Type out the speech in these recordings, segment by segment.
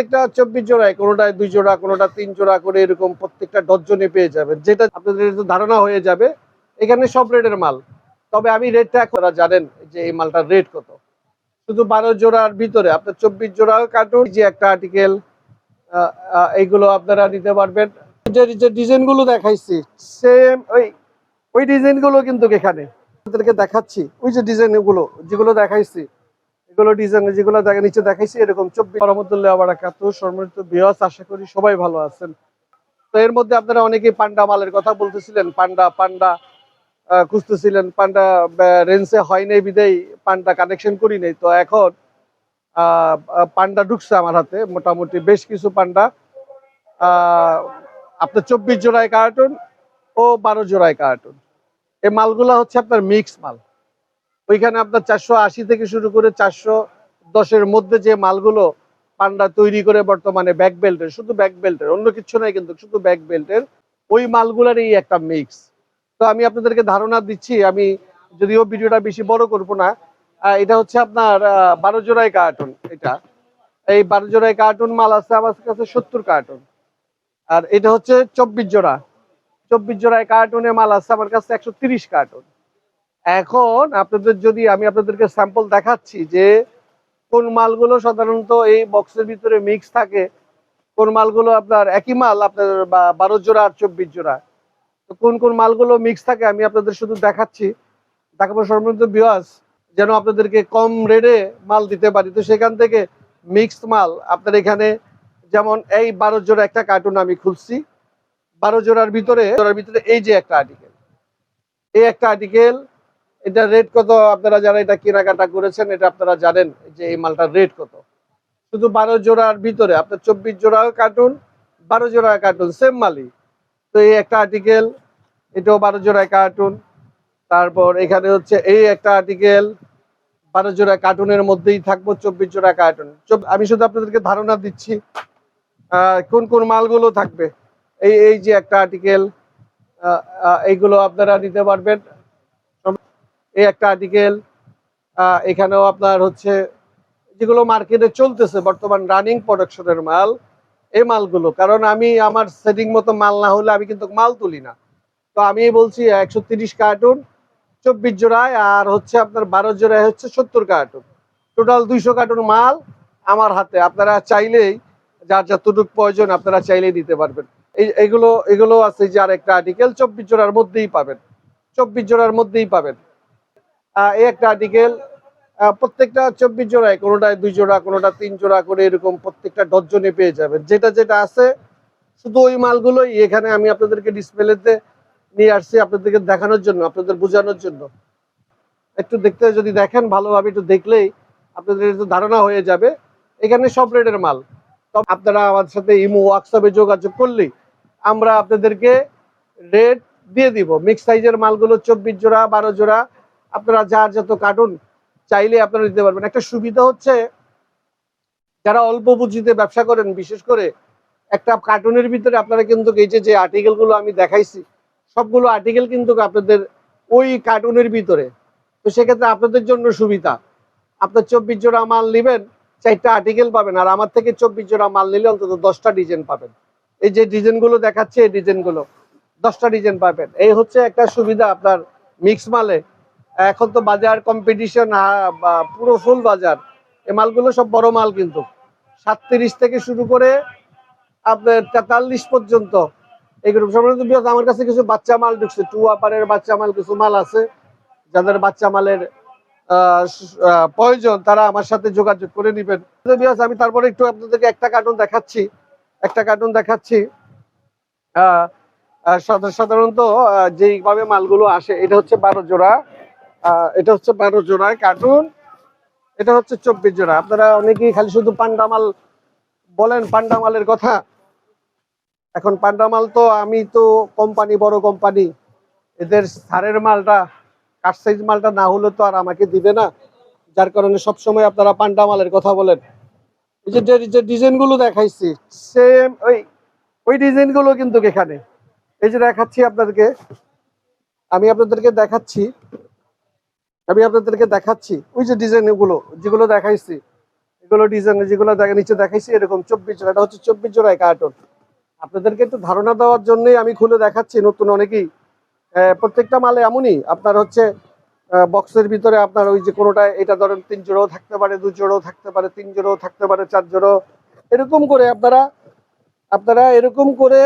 প্রত্যেকটা চব্বিশ জোড়ায়, কোনোটায় দুই জোড়া কোনোটা তিন জোড়া করে এরকম প্রত্যেকটা ডজনে পেয়ে যাবেন। যেটা আপনাদের ধারণা হয়ে যাবে, এখানে সব রেটের মাল। তবে আমি রেটটা আপনারা জানেন যে এই মালটার রেট কত। শুধু বারো জোড়ার ভিতরে, আপনার চব্বিশ জোড়া কার্টুন যে একটা আর্টিকেল এইগুলো আপনারা নিতে পারবেন। যে যে ডিজাইনগুলো দেখাইছি সেম ওই ওই ডিজাইনগুলো কিন্তু এখানে। আপনাদেরকে দেখাচ্ছি, ওই যে ডিজাইনগুলো, যেগুলো দেখাইছি এগুলো ডিজাইন যেগুলো দেখা নিচে দেখাইছি, এরকম চব্বিশ রহমতুল্লাহ বারাকাত সম্মানিত বিয়াস আশা করি সবাই ভালো আছেন। তো এর মধ্যে আপনারা অনেকেই পান্ডা মালের কথা বলতেছিলেন, পান্ডা পান্ডা খুঁজতেছিলেন, পান্ডা রেঞ্জে হয় নাই বিদায় পান্ডা কানেকশন করি নাই। তো এখন পান্ডা ঢুকছে আমার হাতে, মোটামুটি বেশ কিছু পান্ডা। আপনার চব্বিশ জোড়ায় কার্টুন ও বারো জোড়ায় কার্টুন এই মালগুলা হচ্ছে আপনার মিক্স মাল। ওইখানে আপনার চারশো আশি থেকে শুরু করে চারশো দশের মধ্যে যে মালগুলো পান্ডা তৈরি করে বর্তমানে ব্যাক বেল্টের, শুধু ব্যাক বেল্টের, অন্য কিছু নাই কিন্তু শুধু ব্যাক বেল্টের, ওই মালগুলারই একটা মিক্স তো আমি আপনাদেরকে ধারণা দিচ্ছি, আমি যদিও ভিডিওটা বেশি বড় করব না এটা হচ্ছে আপনার বারো জোড়ায় কার্টুন এটা। এই বারো জোড়ায় কার্টুন মাল আছে আমার কাছে সত্তর কার্টুন আর এটা হচ্ছে চব্বিশ জোড়া। চব্বিশ জোড়ায় কার্টুনে মাল আছে আমার কাছে একশো তিরিশ কার্টুন এখন আপনাদের যদি আমি আপনাদেরকে স্যাম্পল দেখাচ্ছি যে কোন মালগুলো সাধারণত এই বক্সের ভিতরে মিক্স থাকে, কোন মালগুলো আপনার একই মাল আপনার বারো জোড়া আর চব্বিশ জোড়া, তো কোন কোন মালগুলো মিক্স থাকে আমি আপনাদের শুধু দেখাচ্ছি। দেখাবো সর্বনিম্ন বিয়াস যেন আপনাদেরকে কম রেটে মাল দিতে পারি। তো সেখান থেকে মিক্সড মাল, আপনার এখানে যেমন এই বারো জোড়া একটা কার্টুন আমি খুলছি। বারো জোড়ার ভিতরে জোড়ার ভিতরে এই যে একটা আর্টিকেল এই একটা আর্টিকেল এটা রেট কত? আপনারা যারা এটা কেনাকাটা করেছেন, এটা আপনারা জানেন যে এই মালটার রেট কত। শুধু বারো জোড়ার ভিতরে, আপনার চব্বিশ জোড়া কার্টুন, বারো জোড়া কার্টুন সেম মালই। তো এই একটা আর্টিকেল এটাও বারো জোড়ায় কার্টুন। তারপর এখানে হচ্ছে এই একটা আর্টিকেল বারো জোড়া কার্টুনের মধ্যেই থাকব, চব্বিশ জোড়া কার্টুন। আমি শুধু আপনাদেরকে ধারণা দিচ্ছি কোন কোন মালগুলো থাকবে। এই এই যে একটা আর্টিকেল এইগুলো আপনারা নিতে পারবেন। এই একটা আর্টিকেল এখানেও আপনার হচ্ছে যেগুলো মার্কেটে চলতেছে বর্তমান রানিং প্রোডাকশনের মাল, এই মালগুলো। কারণ আমি আমার সেটিং মতো মাল না হলে আমি কিন্তু মাল তুলি না। তো আমি বলছি একশো তিরিশ কার্টুন চব্বিশ জোড়ায়, আর হচ্ছে আপনার বারো জোড়ায় হচ্ছে সত্তর কার্টুন টোটাল দুইশো কার্টুন মাল আমার হাতে। আপনারা চাইলেই যার যতটুক প্রয়োজন আপনারা চাইলেই দিতে পারবেন। এই এগুলো এগুলো আছে যে আর একটা আর্টিকেল চব্বিশ জোড়ার মধ্যেই পাবেন। চব্বিশ জোড়ার মধ্যেই পাবেন। একটা আর্টিকেল প্রত্যেকটা চব্বিশ জোড়ায়, কোনোটায় দুই জোড়া, কোনোটা তিন জোড়া করে এরকম প্রত্যেকটা ডজনে পেয়ে যাবেন। যেটা যেটা আছে, শুধু ওই মালগুলোই। এখানে আমি আপনাদেরকে ডিসপ্লেতে নিয়ে আসছি আপনাদেরকে দেখানোর জন্য, আপনাদের বোঝানোর জন্য। একটু দেখতে, যদি দেখেন ভালোভাবে একটু দেখলেই আপনাদের একটু ধারণা হয়ে যাবে। এখানে সব রেটের মাল। তবে আপনারা আমাদের সাথে ইমো হোয়াটসঅ্যাপে যোগাযোগ করলেই আমরা আপনাদেরকে রেট দিয়ে দিব। মিক্স সাইজের মালগুলো চব্বিশ জোড়া, বারো জোড়া আপনারা যার যত কার্টুন চাইলে আপনারা দিতে পারবেন। একটা সুবিধা হচ্ছে, যারা অল্প পুঁজিতে ব্যবসা করেন, বিশেষ করে একটা কার্টুনের ভিতরে আপনারা কিন্তু এই যে আর্টিকেলগুলো আমি দেখাইছি, সবগুলো আর্টিকেল কিন্তু আপনাদের ওই কার্টুনের ভিতরে। তো সেক্ষেত্রে আপনাদের জন্য সুবিধা। আপনার চব্বিশ জোড়া মাল নেবেন, চারটা আর্টিকেল পাবেন, আর আমার থেকে চব্বিশ জোড়া মাল নিলে অন্তত দশটা ডিজাইন পাবেন। এই যে ডিজাইনগুলো দেখাচ্ছে, এই ডিজাইনগুলো দশটা ডিজাইন পাবেন। এই হচ্ছে একটা সুবিধা আপনার মিক্স মালে। এখন তো বাজার কম্পিটিশন পুরো ফুল বাজার। এই মালগুলো সব বড় মাল কিন্তু। সাতত্রিশ থেকে শুরু করে আপনার তেতাল্লিশ পর্যন্ত। এগুলো সম্ভবত বৃহৎ আমার কাছে কিছু বাচ্চা মাল ঢুকছে। টু আপারের বাচ্চা মাল কিছু মাল আছে। যাদের বাচ্চা মালের প্রয়োজন, তারা আমার সাথে যোগাযোগ করে নিবেন। আমি তারপরে একটু আপনাদেরকে একটা কার্টুন দেখাচ্ছি। একটা কার্টুন দেখাচ্ছি। সাধারণত যেইভাবে মালগুলো আসে, এটা হচ্ছে বারো জোড়া। এটা হচ্ছে বারো জোড়া কার্টুন। এটা হচ্ছে চব্বিশ জোড়া। আপনারা অনেকেই খালি শুধু পান্ডা মাল বলেন পান্ডা মালের কথা। এখন পান্ডা মাল তো আমি তো কোম্পানি, বড় কোম্পানি। এদের সারের মালটা, কাঠ সাইজ মালটা না হলে তো আর আমাকে দিবে না। যার কারণে সবসময় আপনারা পান্ডা মালের কথা বলেন। এই যে যে- যে ডিজাইনগুলো দেখাইছি সেম ওই ওই ডিজাইনগুলো কিন্তু এখানে। এই যে দেখাচ্ছি আপনাদেরকে। আমি আপনাদেরকে দেখাচ্ছি। আমি আপনাদেরকে দেখাচ্ছি, ওই যে ডিজাইনগুলো, যেগুলো দেখাইছি, এগুলো ডিজাইন যেগুলো নিচে দেখাইছি, এরকম চব্বিশ জোড়া, এটা হচ্ছে চব্বিশ জোড়ায় কার্টন আপনাদেরকে একটু ধারণা দেওয়ার জন্যই আমি খুলে দেখাচ্ছি, নতুন অনেকেই। প্রত্যেকটা মালে এমনই, আপনার হচ্ছে বক্সের ভিতরে আপনার ওই যে কোনোটা এটা ধরেন তিন জোড়াও থাকতে পারে, দু জোড়াও থাকতে পারে, তিন জোড়াও থাকতে পারে, চার জোড়াও। এরকম করে আপনারা আপনারা এরকম করে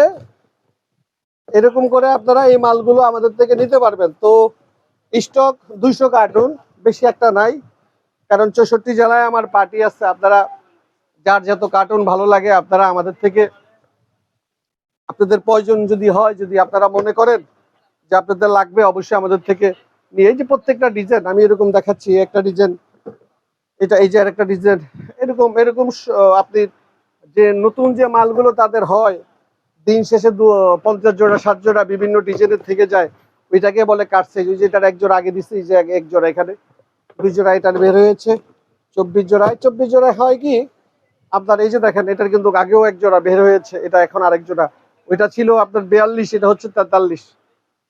এরকম করে আপনারা এই মালগুলো আমাদের থেকে নিতে পারবেন। তো স্টক দুইশো কার্টুন, বেশি একটা নাই, কারণ চৌষট্টি জেলায় আমার পার্টি আছে, আপনারা যার যত কার্টুন ভালো লাগে আপনারা আমাদের থেকে আপনাদের প্রয়োজন যদি হয়, যদি আপনারা মনে করেন যে আপনাদের লাগবে, অবশ্যই আমাদের থেকে নিয়ে, এই যে প্রত্যেকটা ডিজাইন আমি এরকম দেখাচ্ছি, একটা ডিজাইন এটা এই যে আরেকটা ডিজাইন এরকম এরকম আপনি যে নতুন যে মালগুলো তাদের হয়, দিন শেষে পঞ্চাশ জোড়া, ষাট জোড়া বিভিন্ন ডিজাইনের থেকে যায় ওইটাকে বলে কাটছে ওই যে এটার এক জোড়া আগে দিচ্ছি যে এক জোড়া এখানে। দুই জোড়া এটার বের হয়েছে, চব্বিশ জোড়ায়। চব্বিশ জোড়ায় হয় কি, আপনার এই যে দেখেন, এটার কিন্তু আগেও এক জোড়া বের হয়েছে, এটা এখন আরেক জোড়া। ওইটা ছিল আপনার বিয়াল্লিশ, এটা হচ্ছে তেতাল্লিশ।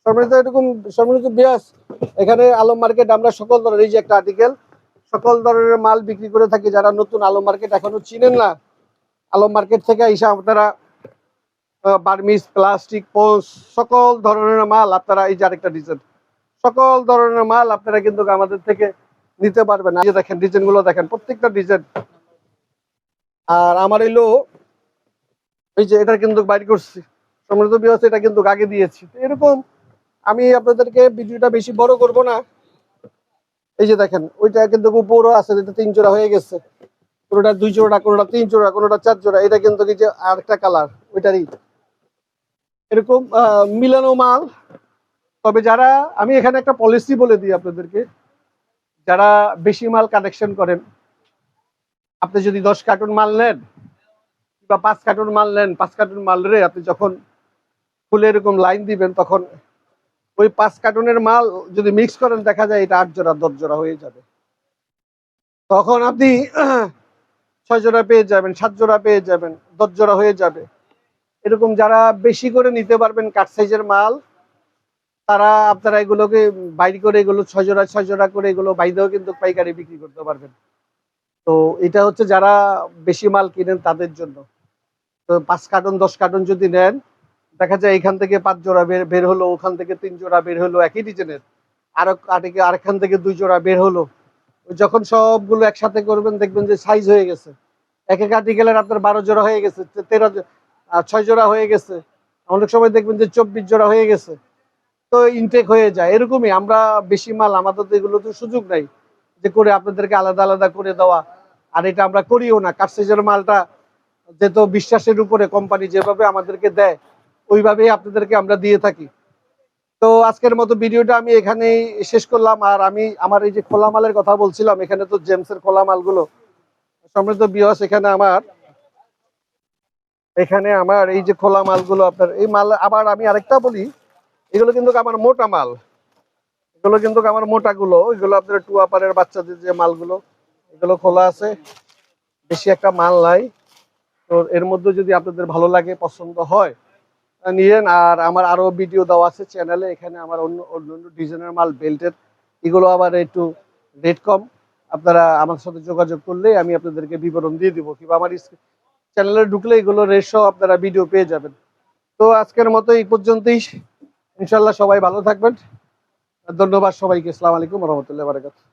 সম্মানিত এরকম, সম্মানিত বিয়াস এখানে আলম মার্কেট আমরা সকল ধরনের, এই যে একটা আর্টিকেল সকল ধরনের মাল বিক্রি করে থাকি, যারা নতুন আলম মার্কেট এখনও চিনেন না, আলম মার্কেট থেকে এসে আপনারা বার্মিস প্লাস্টিক, পোস, সকল ধরনের মাল আপনারা, এই যে আরেকটা ডিজাইন সকল ধরনের মাল আপনারা কিন্তু আমাদের থেকে নিতে পারবেন। এই যে দেখেন ডিজাইনগুলো দেখেন, প্রত্যেকটা ডিজাইন আর আমার এই লো এই যে এটা কিন্তু বাইর করছি। সমৃদ্ধ বিহস এটা কিন্তু আগে দিয়েছি। এরকম আমি আপনাদেরকে ভিডিওটা বেশি বড় করব না। এই যে দেখেন, ওইটা কিন্তু উপরও আছে এটা তিন জোড়া হয়ে গেছে। কোনোটা দুই জোড়া, কোনোটা তিন জোড়া, কোনোটা চার জোড়া, এটা কিন্তু আরেকটা কালার ওইটারই। এরকম মিলানো মাল। তবে যারা, আমি এখানে একটা পলিসি বলে দিই আপনাদেরকে। যারা বেশি মাল কালেকশন করেন, আপনি যদি দশ কার্টুন মাল নেন বা পাঁচ কার্টুন মাল নেন, পাঁচ কার্টুন মাল রে আপনি যখন খুলে এরকম লাইন দিবেন, তখন ওই পাঁচ কার্টুনের মাল যদি মিক্স করেন, দেখা যায় এটা আট জোড়া, দশ জোড়া হয়ে যাবে। তখন আপনি ছয় জোড়া পেয়ে যাবেন, সাত জোড়া পেয়ে যাবেন, দশ জোড়া হয়ে যাবে। এরকম যারা বেশি করে নিতে পারবেন কাঠ সাইজের মাল, তারা আপনারা এগুলোকে বাইর করে এগুলো ছয় জোড়া ছয় জোড়া করে এগুলো বাইরেও কিন্তু পাইকারি বিক্রি করতে পারবেন। তো এটা হচ্ছে যারা বেশি মাল কিনেন তাদের জন্য। তো পাঁচ কার্টন, দশ কার্টন যদি নেন, দেখা যায় এখান থেকে পাঁচ জোড়া বের বের হলো, ওখান থেকে তিন জোড়া বের হলো একই ডিজাইনের। আরও আরেকে, আরেকখান থেকে দুই জোড়া বের হলো। যখন সবগুলো একসাথে করবেন, দেখবেন যে সাইজ হয়ে গেছে। এক এক আর্টিকেলের আপনার বারো জোড়া হয়ে গেছে, তেরো আহ, ছয় জোড়া হয়ে গেছে। অনেক সময় দেখবেন যে চব্বিশ জোড়া হয়ে গেছে। তো ইনটেক হয়ে যায়। এরকমই আমরা বেশি মাল আমাদের এগুলো তো সুযোগ নাই যে করে আপনাদেরকে আলাদা আলাদা করে দেওয়া। আর এটা আমরা করিও না। কার্সেজের মালটা যেহেতু বিশ্বাসের উপরে কোম্পানি যেভাবে আমাদেরকে দেয় ওইভাবেই আপনাদেরকে আমরা দিয়ে থাকি। তো আজকের মতো ভিডিওটা আমি এখানেই শেষ করলাম। আর আমি আমার এই যে খোলা মালের কথা বলছিলাম এখানে তো জেমসের খোলা মালগুলো সমৃদ্ধ বিয়স এখানে আমার। এখানে আমার এই যে খোলা মালগুলো আপনার, এই মাল আবার আমি আরেকটা বলি, এগুলো কিন্তু আমার মোটা মাল। এগুলো কিন্তু আমার মোটা গুলো এগুলো আপনার টু আপারের বাচ্চাদের যে মালগুলো, এগুলো খোলা আছে। বেশি একটা মাল নাই। তো এর মধ্যে যদি আপনাদের ভালো লাগে, পছন্দ হয় নিয়েন। আর আমার আরও ভিডিও দেওয়া আছে চ্যানেলে এখানে আমার অন্য অন্য ডিজাইনের মাল বেল্টের এগুলো আবার একটু রেট কম। আপনারা আমার সাথে যোগাযোগ করলে আমি আপনাদেরকে বিবরণ দিয়ে দিব। কিংবা আমার চ্যানেলে ঢুকলে এগুলো রেশো আপনারা ভিডিও পেয়ে যাবেন। তো আজকের মতো এই পর্যন্তই। ইনশাল্লাহ সবাই ভালো থাকবেন। ধন্যবাদ সবাইকে। আসসালামু আলাইকুম রহমতুল্লাহ বারাকাতুহ।